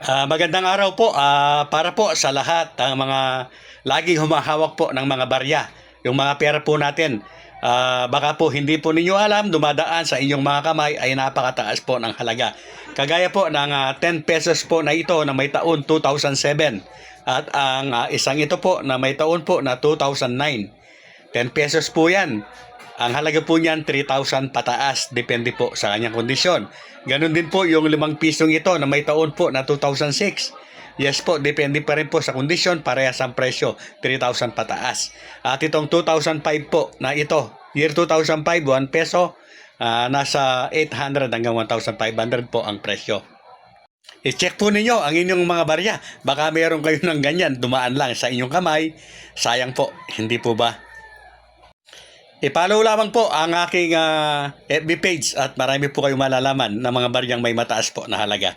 Ah, magandang araw po ah, para po sa lahat ng mga laging humahawak po ng mga barya. Yung mga pera po natin. Ah, baka po hindi po ninyo alam, dumadaan sa inyong mga kamay ay napakataas po ng halaga. Kagaya po ng ah, 10 pesos po na ito na may taon 2007 at ang ah, isang ito po na may taon po na 2009. 10 pesos po yan. Ang halaga po niyan 3,000 pataas, depende po sa kanyang kondisyon. Ganon din po yung 5 pisong ito na may taon po na 2006. Yes po, depende pa rin po sa kondisyon, parehas ang presyo, 3,000 pataas. At itong 2005 po na ito, year 2005, 1 peso, ah, nasa 800 hanggang 1,500 po ang presyo. I-check po ninyo ang inyong mga barya. Baka meron kayo ng ganyan, dumaan lang sa inyong kamay. Sayang po, hindi po ba? I-follow lamang po ang aking ah, FB page at marami po kayong malalaman ng mga baryang may mataas po na halaga.